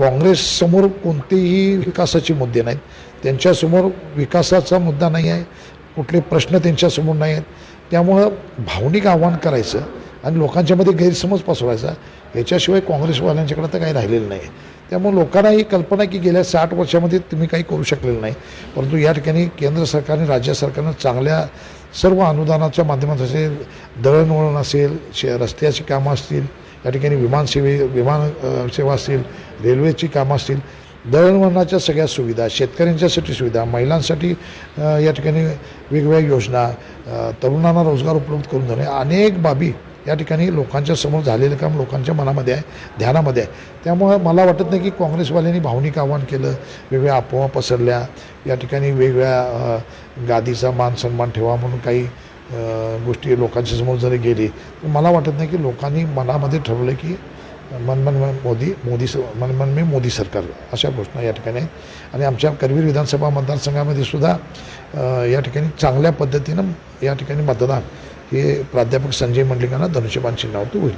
काँग्रेससमोर कोणतेही विकासाचे मुद्दे नाहीत. त्यांच्यासमोर विकासाचा मुद्दा नाही आहे. कुठले प्रश्न त्यांच्यासमोर नाही आहेत. त्यामुळं भावनिक आव्हान करायचं आणि लोकांच्यामध्ये गैरसमज पसरवायचा याच्याशिवाय काँग्रेसवाल्यांच्याकडे तर काही राहिलेलं नाही त्यामुळे लोकांना ही कल्पना की गेल्या साठ वर्षामध्ये तुम्ही काही करू शकलेलं नाही. परंतु या ठिकाणी केंद्र सरकारने राज्य सरकारनं चांगल्या सर्व अनुदानाच्या माध्यमात असेल दळणवळण असेल शे रस्त्याची कामं असतील या ठिकाणी विमानसेवे विमान सेवा असतील रेल्वेची कामं असतील दळणवळणाच्या सगळ्या सुविधा शेतकऱ्यांच्यासाठी सुविधा महिलांसाठी या ठिकाणी वेगवेगळ्या योजना तरुणांना रोजगार उपलब्ध करून देणे अनेक बाबी या ठिकाणी लोकांच्या समोर झालेलं काम लोकांच्या मनामध्ये आहे ध्यानामध्ये आहे. त्यामुळं मला वाटत नाही की काँग्रेसवाल्यांनी भावनिक आव्हान केलं वेगवेगळ्या अफवा पसरल्या या ठिकाणी वेगवेगळ्या गादीचा मान सन्मान ठेवा म्हणून काही गोष्टी लोकांच्या समोर जरी गेली तर मला वाटत नाही की लोकांनी मनामध्ये ठरवलं की मनमन मोदी मोदी मनमन मी मोदी सरकार अशा घोषणा या ठिकाणी. आणि आमच्या करवीर विधानसभा मतदारसंघामध्ये सुद्धा या ठिकाणी चांगल्या पद्धतीनं या ठिकाणी मतदान हे प्राध्यापक संजय मंडलिकांना धनुष्यबाण चिन्हावरती होईल.